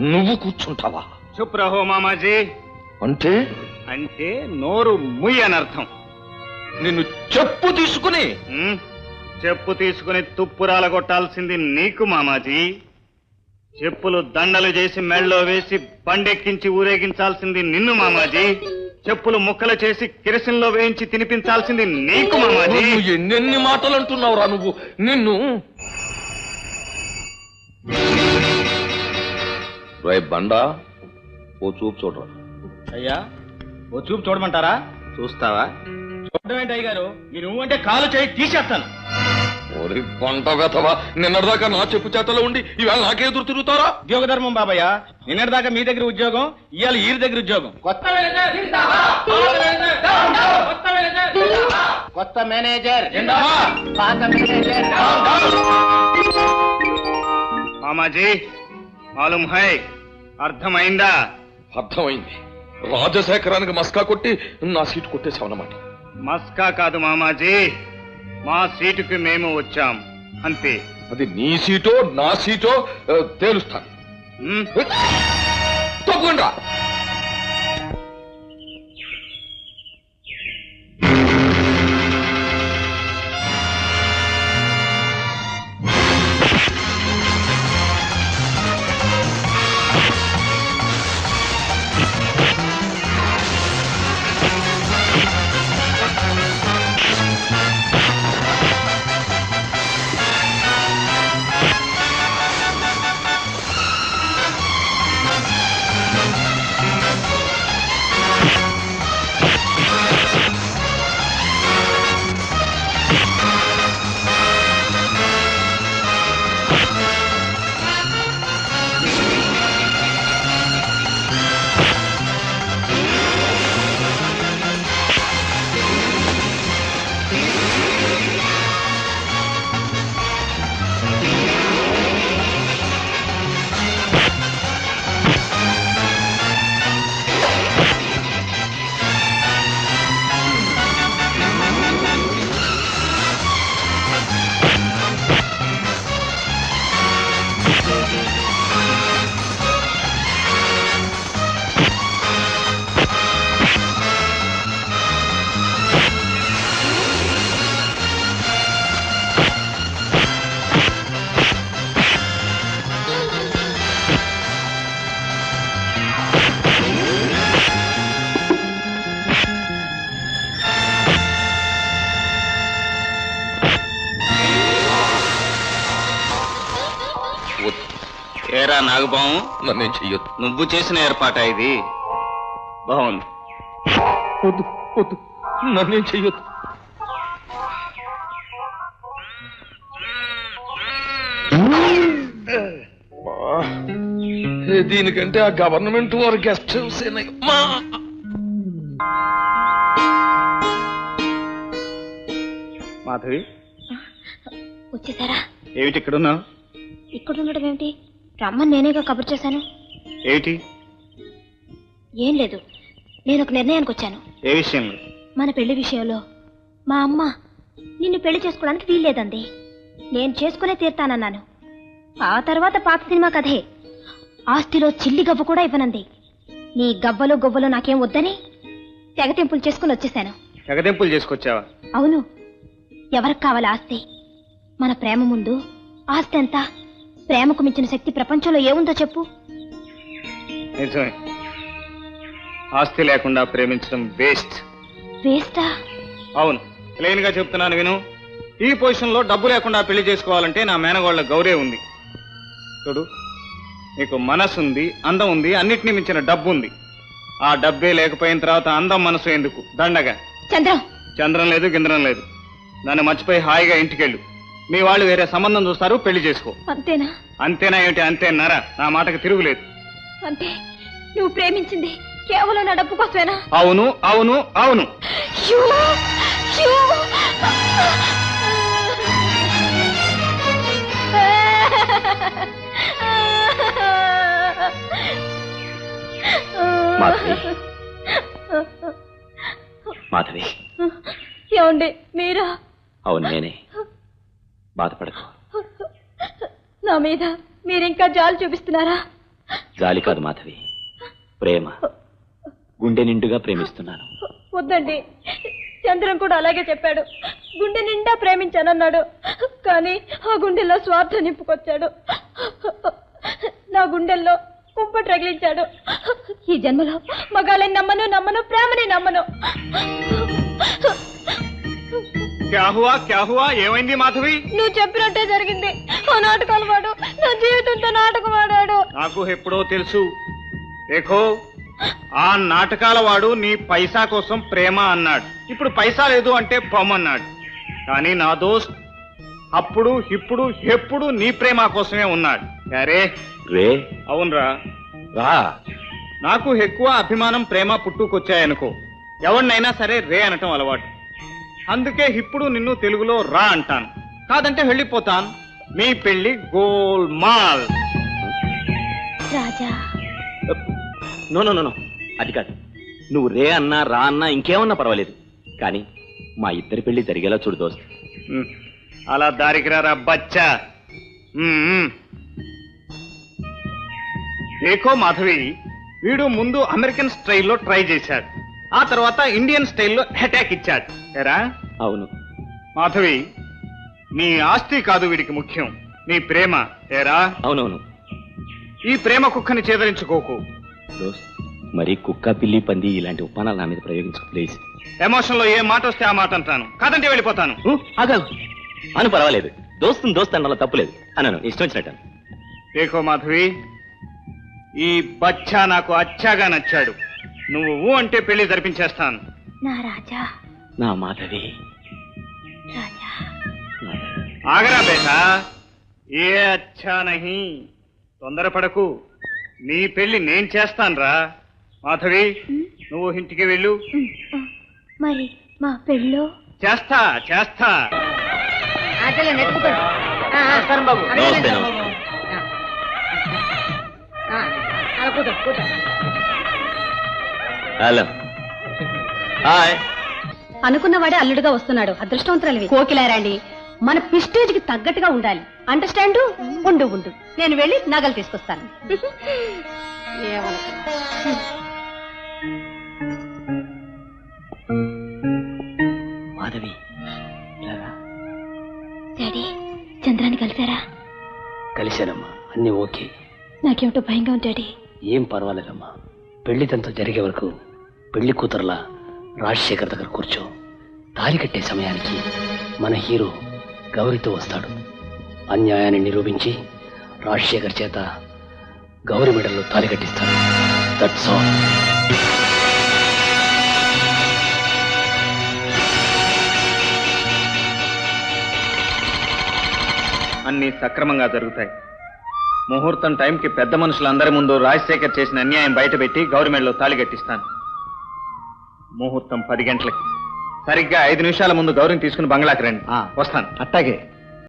నువ్వు కూర్చుంటావా? చుప్ రహో మామాజీ. అంటే? అంటే నోరు ముయ్ అని అర్థం నిన్ను చెప్పు తీసుకుని. చెప్పు తీసుకుని తుప్పురాల కొట్టాల్సింది నీకు మామాజీ. చెప్పులు దండలు చేసి మెళ్ళలో వేసి బండెక్కించి ఊరేగించాల్సింది నిన్ను మామాజీ. చెప్పులు ముక్కలు చేసి కిరసంలో వేయించి తినిపించాల్సింది నీకు మామాజీ. ఎన్నెన్ని మాటలు అంటున్నావురా నువ్వు? నిన్ను రై బండా ఓ చూపు చూడరా. అయ్యా ఓ చూపు చూడమంటారా? చూస్తావా? చూడడం ఏంటి అయ్యగారు? మీరు నువ్వు అంటే కాలు చేయి తీసేస్తాను. ఓరి పంట వెతవా నిన్నటిదాకా నా చెప్పు చేతలో ఉండి ఇవాళ నాకే ఎదురు తిరుగుతారా? ఉద్యోగ ధర్మం బాబయ్య నిన్నటిదాకా మీ దగ్గర ఉద్యోగం ఇవాళ ఈ దగ్గర ఉద్యోగం. కొత్త కొత్త మేనేజర్ పాత మేనేజర్ మామాజీ మాలూమ్ హై అర్థమైందా? అర్థమైంది. రాజశేఖరానికి మస్కా కొట్టి నా సీటు కొట్టేశావన్నమాట. మస్కా కాదు మామాజీ మా సీటుకి మేము వచ్చాం అంతే. అది నీ సీటో నా సీటో తేలుస్తాను. తప్పకుండా. వద్దు. ఏరా నాగబాము నన్నేం చెయ్యొద్దు. నువ్వు చేసిన ఏర్పాట ఇది? బాగుంది. వద్దు వద్దు. నన్నేం చెయ్యొద్దు. దీనికంటే ఆ గవర్నమెంట్ వారి గెస్ట్ హౌస్ మాధవి? వచ్చేసారా? ఏమిటి ఇక్కడున్నావు? ఇక్కడ ఉండడం ఏమిటి? రమ్మని నేనేగా కబుర్ చేశాను? ఏమిటి? ఏం లేదు. నేను ఒక నిర్ణయానికి వచ్చాను. ఏ విషయంలో? మన పెళ్ళి విషయంలో. మా అమ్మ నిన్ను పెళ్ళి చేసుకోవడానికి వీల్లేదండి నేను చేసుకునే తీర్తానన్నాను. ఆ తర్వాత పాత సినిమా కథే. ఆస్తిలో చిల్లి గవ్వ కూడా ఇవ్వనంది. నీ గవ్వలు గొవ్వలు నాకేం వద్దని తెగతింపులు చేసుకుని వచ్చేసాను తెగదెంపులు చేసుకొచ్చావా? అవును. ఎవరికి కావాలి ఆస్తి? మన ప్రేమ ముందు. ఆస్తి ఎంత? ప్రేమకు మించిన శక్తి ప్రపంచంలో ఏముందో చెప్పు. నిజమే. ఆస్తి లేకుండా ప్రేమించడం వేస్ట్. వేస్టా? అవును. ప్లెయిన్గా చెప్తున్నాను విను. ఈ పొజిషన్లో డబ్బు లేకుండా పెళ్ళి చేసుకోవాలంటే నా మేనగోళ్ళ గౌరే ఉంది. చూడు నీకు మనసు ఉంది అందం ఉంది అన్నిటినీ మించిన డబ్బు ఉంది ఆ డబ్బే లేకపోయిన తర్వాత అందం మనసు ఎందుకు? దండగా. చంద్రం. చంద్రం లేదు గింద్రం లేదు. దాన్ని మర్చిపోయి హాయిగా ఇంటికెళ్ళు. మీ వాళ్ళు వేరే సంబంధం చూస్తారు పెళ్ళి చేసుకో. అంతేనా? అంతేనా ఏమిటి? అంతేనారా నా మాటకు తిరుగులేదు. అంటే నువ్వు ప్రేమించింది కేవలం నా డబ్బు కోసమేనా? అవును అవును అవును. మాధవి. ఏమండి మీరా? అవును నేనే. బాధపడకు. నా మీద మీరింకా జాలి చూపిస్తున్నారా? జాలి కాదు మాధవి. ప్రేమ. గుండె నిండుగా ప్రేమిస్తున్నాను. వద్దండి. చంద్రం కూడా అలాగే చెప్పాడు. గుండె నిండా ప్రేమించానన్నాడు. కానీ ఆ గుండెల్లో స్వార్థం నింపుకొచ్చాడు. నా గుండెల్లో కుంప రగిలించాడు ఈ జన్మలో మగాళ్ళని నమ్మను నమ్మను ప్రేమని నమ్మను. క్యా హువా క్యా హువా? ఏమైంది మాధవి? నువ్వు చెప్పినట్టే జరిగింది. ఆ నాటకాలు వాడు నా జీవితంతో నాటకం ఆడాడు. నాకు ఎప్పుడో తెలుసు. దేఖో ఆ నాటకాల వాడు నీ పైసా కోసం ప్రేమ అన్నాడు. ఇప్పుడు పైసా లేదు అంటే పొమ్మన్నాడు కానీ నా దోస్త్ అప్పుడు ఇప్పుడు ఎప్పుడు నీ ప్రేమ కోసమే ఉన్నాడు. అరే రే. అవునరా. రా. నాకు ఎక్కువ అభిమానం ప్రేమ పుట్టుకొచ్చాయనుకో. ఎవరినైనా సరే రే అనటం అలవాటు. అందుకే ఇప్పుడు నిన్ను తెలుగులో రా అంటాను. కాదంటే వెళ్ళిపోతాను. మీ పెళ్ళి golmaal. Raja. No no no no. అది కాదు. నువ్వు రే అన్నా రా అన్నా ఇంకేమన్నా పర్వాలేదు. కానీ మా ఇద్దరి పెళ్ళి జరిగేలా చూడు దోస్త్. అలా దారికి రారా బచ్చా. ఏకో మాధవి వీడు ముందు అమెరికన్ స్టైల్లో ట్రై చేశాడు. ఆ తర్వాత ఇండియన్ స్టైల్లో అటాక్ ఇచ్చాడు. ఎరా? అవును. మాధవి నీ ఆస్తి కాదు వీడికి ముఖ్యం. నీ ప్రేమ ఏరా అవునవును. ఈ ప్రేమ కుక్కని చేదరించుకోకు. దోస్త్ మరి కుక్క పిల్లి పంది ఇలాంటి ఉపానాలు నా మీద ప్రయోగించు ప్లీజ్. ఎమోషన్లో ఏ మాట వస్తే ఆ మాట అంటాను. కాదంటే వెళ్ళిపోతాను. ఆగాగు అను పర్వాలేదు. దోస్తుని దోస్తు అన్నలో తప్పులేదు. అన్నాను ఇష్టం వచ్చినట్టు అను. ఏకో మాధవి ఈ బచ్చా నాకు అచ్చాగా నచ్చాడు. నువ్వు ఊ అంటే పెళ్ళి జరిపించేస్తాను. నా రాజా నా మాధవి. రాజా. ఆగరా బేటా. ఏ అచ్చా నహి తొందరపడకు. నీ పెళ్ళి నేను చేస్తానురా. మాధవి నువ్వు ఇంటికి వెళ్ళు. మరి మా పెళ్ళో? చేస్తా చేస్తా. నమస్తే నమస్తే. Hello hi. అనుకున్నవాడే అల్లుడుగా వస్తున్నాడు. అదృష్టవంతురాలివి. కోకిలారండి మన పిస్టేజ్కి తగ్గట్టుగా ఉండాలి. అండర్స్టాండ్? ఉండు ఉండు. నేను వెళ్ళి నగలు తీసుకొస్తాను. మాధవి. డాడీ చంద్రాన్ని కలిసారా కలిశానమ్మా. అన్ని ఓకే. నాకేమిటో భయంగా ఉంది డాడీ. ఏం పర్వాలేదమ్మా. పెళ్ళి తంతు జరిగే వరకు పెళ్ళి కూతురులా రాజశేఖర్ దగ్గర కూర్చో. తాళి కట్టే సమయానికి మన హీరో గౌరితో వస్తాడు. అన్యాయాన్ని నిరూపించి రాజశేఖర్ చేత గౌరి మెడల్లో తాలి కట్టిస్తాడు. దట్స్ ఆల్ అన్ని సక్రమంగా జరుగుతాయి. ముహూర్తం టైంకి పెద్ద మనుషులందరి ముందు రాజశేఖర్ చేసిన అన్యాయం బయటపెట్టి గవర్నమెంట్లో తాళి కట్టిస్తాను. ముహూర్తం పది గంటలకి. సరిగ్గా ఐదు నిమిషాల ముందు గౌరిని తీసుకుని బంగ్లాకి రండి. వస్తాను. అట్టాగే.